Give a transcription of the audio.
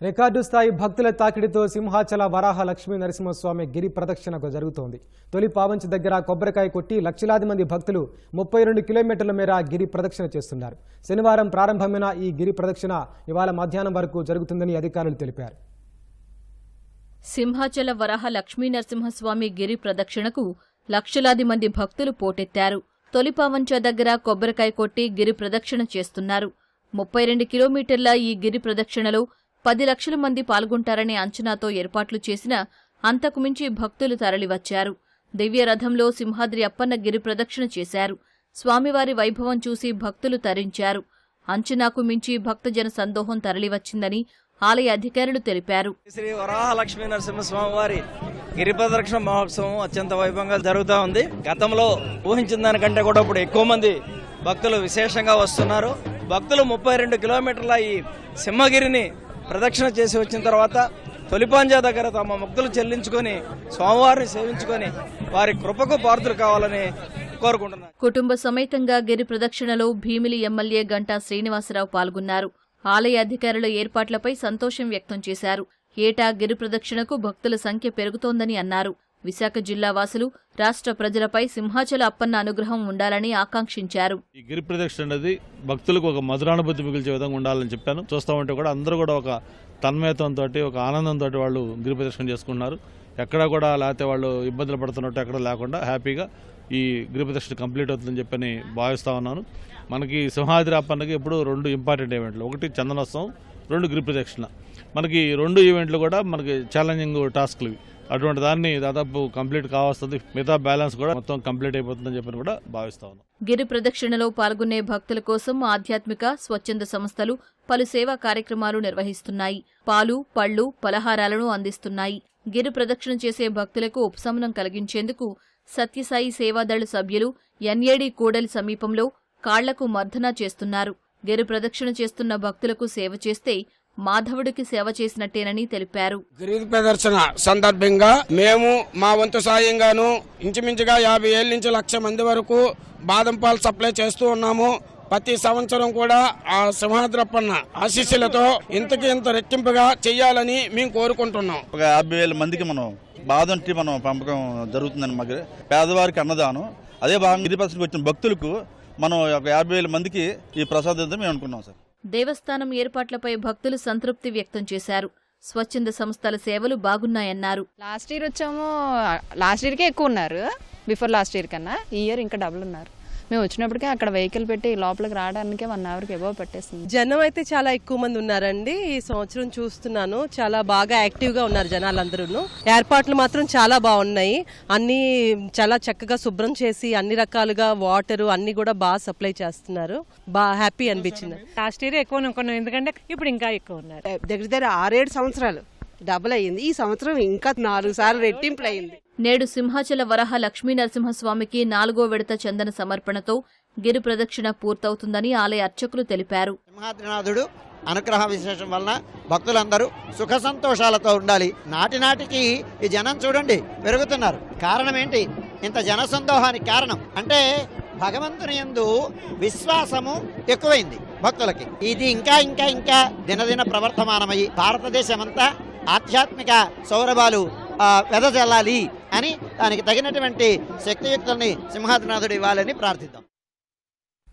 Record స్థాయి భక్తుల తాకిడితో సింహాచల వరాహ లక్ష్మీ నరసింహస్వామి గిరి ప్రదక్షిణకు జరుగుతోంది. తొలి పావంచి దగ్గర కొబ్బరికాయ కొట్టి లక్షలాది మంది భక్తులు ముప్పై రెండు కిలోమీటర్ల మేర గిరి ప్రదక్షిణ చేస్తున్నారు. శనివారం ప్రారంభమైన ఈ గిరి ప్రదక్షిణ ఇవాళ మధ్యాహ్నం వరకు జరుగుతుందని అధికారులు తెలిపారు. సింహాచల వరాహ లక్ష్మీ నరసింహస్వామి గిరి ప్రదక్షిణకు లక్షలాది మంది భక్తులు పోటెత్తారు. తొలి పావంచ దగ్గర కొబ్బరికాయ కొట్టి గిరి ప్రదక్షిణ చేస్తున్నారు. ముప్పై రెండు కిలోమీటర్ల ఈ గిరి ప్రదక్షిణలో పది లక్షల మంది పాల్గొంటారనే అంచనాతో ఏర్పాట్లు చేసిన అంతకుమించి భక్తులు తరలివచ్చారు. దివ్యరథంలో సింహాద్రి అప్పన్న గిరి ప్రదక్షిణ చేశారు. స్వామివారి వైభవం చూసి భక్తులు తరించారు. అంచనాకు మించి భక్తజన సందోహం తరలివచ్చిందని ఆలయ అధికారులు తెలిపారు. శ్రీ వరాహలక్ష్మీ నరసింహస్వామి వారి గిరి ప్రదక్షిణ మహోత్సవం అత్యంత వైభవంగా జరుగుతూ ఉంది. గతంలో ఊహించిన దానికంటే కూడా ఇప్పుడు ఎక్కువ మంది భక్తులు విశేషంగా వస్తున్నారు. భక్తులు ముప్పై రెండు కిలోమీటర్ల ఈ సింహగిరిని ప్రదక్షిణ చేసి వచ్చిన తర్వాత తొలిపాంజా దగ్గర తమ మొక్కులు చెల్లించుకొని స్వామివారిని సేవించుకొని వారి కృపకు పార్థులు కావాలని కోరుకుంటున్నారు కుటుంబ సమేతంగా గిరి ప్రదక్షిణలో భీమిలి ఎమ్మెల్యే గంటా శ్రీనివాసరావు పాల్గొన్నారు. ఆలయ అధికారుల ఏర్పాట్లపై సంతోషం వ్యక్తం చేశారు. ఏటా గిరి ప్రదక్షిణకు భక్తుల సంఖ్య పెరుగుతోందని అన్నారు. విశాఖ జిల్లా వాసులు రాష్ట్ర ప్రజలపై సింహాచల అప్పన్న అనుగ్రహం ఉండాలని ఆకాంక్షించారు. ఈ గిరి ప్రదక్షిణ అనేది భక్తులకు ఒక మధురానుభూతి మిగిల్చే విధంగా ఉండాలని చెప్పాను. చూస్తా ఉంటే కూడా అందరూ కూడా ఒక తన్మయత్వంతో ఒక ఆనందంతో వాళ్ళు గిరి ప్రదక్షిణ చేసుకున్నారు ఎక్కడా కూడా లేకపోతే వాళ్ళు ఇబ్బందులు పడుతున్నట్టు ఎక్కడ లేకుండా హ్యాపీగా ఈ గిరి ప్రదక్షిణ కంప్లీట్ అవుతుందని చెప్పని భావిస్తా ఉన్నాను. మనకి సింహాద్రి అప్పన్నకి ఇప్పుడు రెండు ఇంపార్టెంట్ ఈవెంట్లు. ఒకటి చందనోత్సవం రెండు గిరి ప్రదక్షిణ. మనకి రెండు ఈవెంట్లు కూడా మనకి ఛాలెంజింగ్ టాస్క్లు ఇవి. అటువంటి దాన్ని దాదాపు కంప్లీట్ కావస్తుంది. మిగతా బ్యాలెన్స్ కూడా మొత్తం కంప్లీట్ అయిపోతుందని చెప్పి కూడా భావిస్తా ఉన్నాం. గిరి ప్రదక్షిణలో పాల్గొనే భక్తుల కోసం ఆధ్యాత్మిక స్వచ్ఛంద సంస్థలు పలు సేవా కార్యక్రమాలు నిర్వహిస్తున్నాయి. పాలు పళ్ళు పలహారాలను అందిస్తున్నాయి. గిరి ప్రదక్షిణ చేసే భక్తులకు ఉపశమనం కలిగించేందుకు సత్యసాయి సేవాదళ సభ్యులు ఎన్ఏడి కూడలి సమీపంలో కాళ్ళకు మర్దన చేస్తున్నారు. గిరి ప్రదక్షిణ చేస్తున్న భక్తులకు సేవ చేస్తే మాధవుడికి సేవ చేసినట్టేనని తెలిపారు. గిరి ప్రదర్శన సందర్భంగా మేము మా వంతు సాయంగాను ఇంచుమించుగా యాభై ఏళ్ళ నుంచి లక్ష మంది వరకు బాదం పాలు సప్లై చేస్తూ ఉన్నాము. ప్రతి సంవత్సరం కూడా ఆ సింహాద్రప్పన్న ఆశీస్సులతో ఇంతకి ఇంత రెట్టింపుగా చెయ్యాలని మేము కోరుకుంటున్నాం. ఒక యాభై వేల మందికి మనం బాదం టీ మనం పంపకం జరుగుతుందని మాకు పేదవారికి అన్నదానం. అదే భాగంగా గిరిపత్రికి వచ్చిన భక్తులకు మనం ఒక యాభై వేల మందికి ఈ ప్రసాదం మేము అనుకున్నాం సార్. దేవస్థానం ఏర్పాట్లపై భక్తులు సంతృప్తి వ్యక్తం చేశారు. స్వచ్ఛంద సంస్థల సేవలు బాగున్నాయన్నారు. లాస్ట్ ఇయర్ వచ్చాము లాస్ట్ ఇయర్కే ఎక్కువ ఉన్నారు. బిఫోర్ లాస్ట్ ఇయర్ కన్నా ఈ ఇయర్ ఇంకా డబుల్ ఉన్నారు. మేము వచ్చినప్పటికే అక్కడ వెహికల్ పెట్టి లోపలికి రావడానికే వన్ అవర్కి ఎబో పట్టేస్తుంది జనం అయితే చాలా ఎక్కువ మంది ఉన్నారండి. ఈ సంవత్సరం చూస్తున్నాను చాలా బాగా యాక్టివ్గా ఉన్నారు జనాలందరూ ఏర్పాట్లు మాత్రం చాలా బాగున్నాయి. అన్ని చాలా చక్కగా శుభ్రం చేసి అన్ని రకాలుగా వాటర్ అన్ని కూడా బాగా సప్లై చేస్తున్నారు. బాగా హ్యాపీ అనిపించింది. లాస్ట్ ఇయర్ ఎక్కువ అనుకున్నాం ఎందుకంటే ఇప్పుడు ఇంకా ఎక్కువ ఉన్నారు. దగ్గర దగ్గర ఆరేడు సంవత్సరాలు డబుల్ అయ్యింది. ఈ సంవత్సరం ఇంకా నాలుగు సార్లు రెట్టింపులు అయింది నేడు సింహాచల వరహ లక్ష్మీ నరసింహస్వామికి నాలుగో విడత చందన సమర్పణతో గిరి ప్రదక్షిణ పూర్తవుతుందని ఆలయ అర్చకులు తెలిపారు. సింహాద్రినాథుడు అనుగ్రహ విశేషం వలన భక్తులందరూ సుఖ సంతోషాలతో ఉండాలి. నాటి నాటికి ఈ జనం చూడండి పెరుగుతున్నారు. కారణం ఏంటి? ఇంత జనసందోహానికి కారణం. అంటే భగవంతుని యందు విశ్వాసము ఎక్కువైంది భక్తులకి. ఇది ఇంకా ఇంకా ఇంకా దినదిన ప్రవర్తమానమయ్యి భారతదేశమంతా ఆధ్యాత్మిక సౌరభాలు వెదజల్లాలి. అని దానికి తగినటువంటి శక్తియుక్తుల్ని సింహాద్రినాథుడు ఇవ్వాలని ప్రార్థిద్దాం.